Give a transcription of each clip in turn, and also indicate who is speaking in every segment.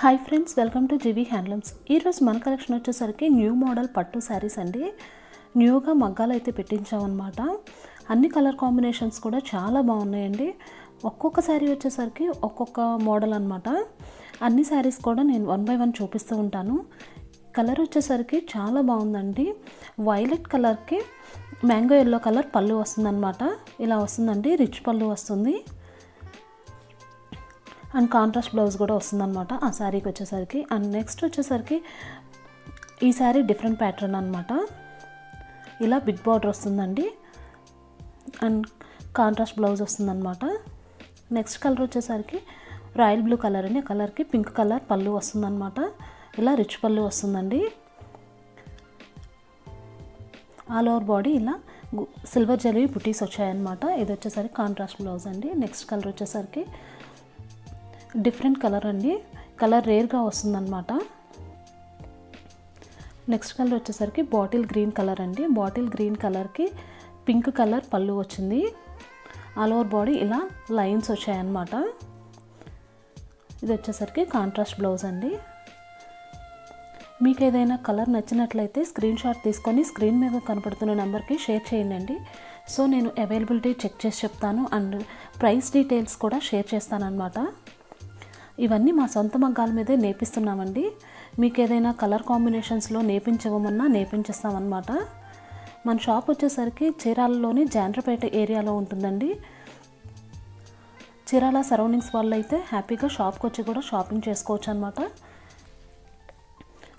Speaker 1: Hi friends welcome to GV handlooms ఈరోజు మన collection వచ్చేసరికి న్యూ మోడల్ పట్టు శారీస్ అండి. న్యూగా మగ్గాలు అయితే పెట్టించామన్నమాట. అన్ని కలర్ కాంబినేషన్స్ కూడా చాలా బాగున్నాయండి. ఒక్కొక్క శారీ వచ్చేసరికి ఒక్కొక్క మోడల్ అనమాట అన్ని శారీస్ కూడా నేను వన్ బై వన్ చూపిస్తూ ఉంటాను. కలర్ వచ్చేసరికి చాలా బాగుందండి. వైలెట్ కలర్కి మ్యాంగో ఎల్లో కలర్ పళ్ళు వస్తుందన్నమాట. ఇలా వస్తుందండి రిచ్ పళ్ళు వస్తుంది. అండ్ కాంట్రాస్ట్ బ్లౌజ్ కూడా వస్తుందన్నమాట ఆ శారీకి వచ్చేసరికి. అండ్ నెక్స్ట్ వచ్చేసరికి ఈ శారీ డిఫరెంట్ ప్యాటర్న్ అనమాట ఇలా బిగ్ బార్డర్ వస్తుందండి. అండ్ కాంట్రాస్ట్ బ్లౌజ్ వస్తుందన్నమాట. నెక్స్ట్ కలర్ వచ్చేసరికి రాయల్ బ్లూ కలర్ అని కలర్కి పింక్ కలర్ పళ్ళు వస్తుందన్నమాట. ఇలా రిచ్ పళ్ళు వస్తుందండి. ఆల్ ఓవర్ బాడీ ఇలా సిల్వర్ జరీ బుటీస్ వచ్చాయన్నమాట. ఇది వచ్చేసరికి కాంట్రాస్ట్ బ్లౌజ్ అండి. నెక్స్ట్ కలర్ వచ్చేసరికి డిఫరెంట్ కలర్ అండి. కలర్ రేర్గా వస్తుందన్నమాట. నెక్స్ట్ కలర్ వచ్చేసరికి బాటిల్ గ్రీన్ కలర్ అండి. బాటిల్ గ్రీన్ కలర్కి పింక్ కలర్ పళ్ళు వచ్చింది. ఆల్ ఓవర్ బాడీ ఇలా లైన్స్ వచ్చాయన్నమాట. ఇది వచ్చేసరికి కాంట్రాస్ట్ బ్లౌజ్ అండి. మీకు ఏదైనా కలర్ నచ్చినట్లయితే స్క్రీన్ షాట్ తీసుకొని స్క్రీన్ మీద కనపడుతున్న నెంబర్కి షేర్ చేయండి సో నేను అవైలబిలిటీ చెక్ చేసి చెప్తాను అండ్ ప్రైస్ డీటెయిల్స్ కూడా షేర్ చేస్తానన్నమాట. ఇవన్నీ మా సొంత మగ్గాల మీదే నేపిస్తున్నామండి. మీకు ఏదైనా కలర్ కాంబినేషన్స్లో నేపించవమన్నా నేపించేస్తామన్నమాట. మన షాప్ వచ్చేసరికి చీరాలలోని జాండ్రపేట ఏరియాలో ఉంటుందండి. చీరాల సరౌండింగ్స్ వాళ్ళు అయితే హ్యాపీగా షాప్కి వచ్చి కూడా షాపింగ్ చేసుకోవచ్చు అనమాట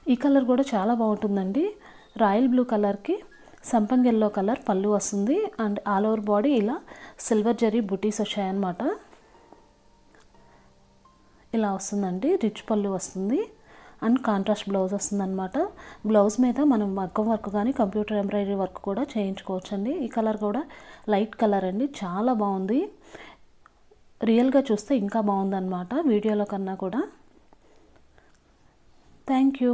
Speaker 1: ఈ కలర్ కూడా చాలా బాగుంటుందండి. రాయల్ బ్లూ కలర్కి సంపంగ్ ఎల్లో కలర్ పళ్ళు వస్తుంది. అండ్ ఆల్ ఓవర్ బాడీ ఇలా సిల్వర్ జరీ బుటీస్ వచ్చాయన్నమాట. ఇలా వస్తుందండి. రిచ్ పళ్ళు వస్తుంది. అండ్ కాంట్రాస్ట్ బ్లౌజ్ వస్తుందన్నమాట. బ్లౌజ్ మీద మనం మగ్గం వర్క్ కానీ కంప్యూటర్ ఎంబ్రాయిడరీ వర్క్ కూడా చేయించుకోవచ్చండి. ఈ కలర్ కూడా లైట్ కలర్ అండి. చాలా బాగుంది. రియల్గా చూస్తే ఇంకా బాగుందన్నమాట. వీడియోలో కన్నా కూడా. Thank you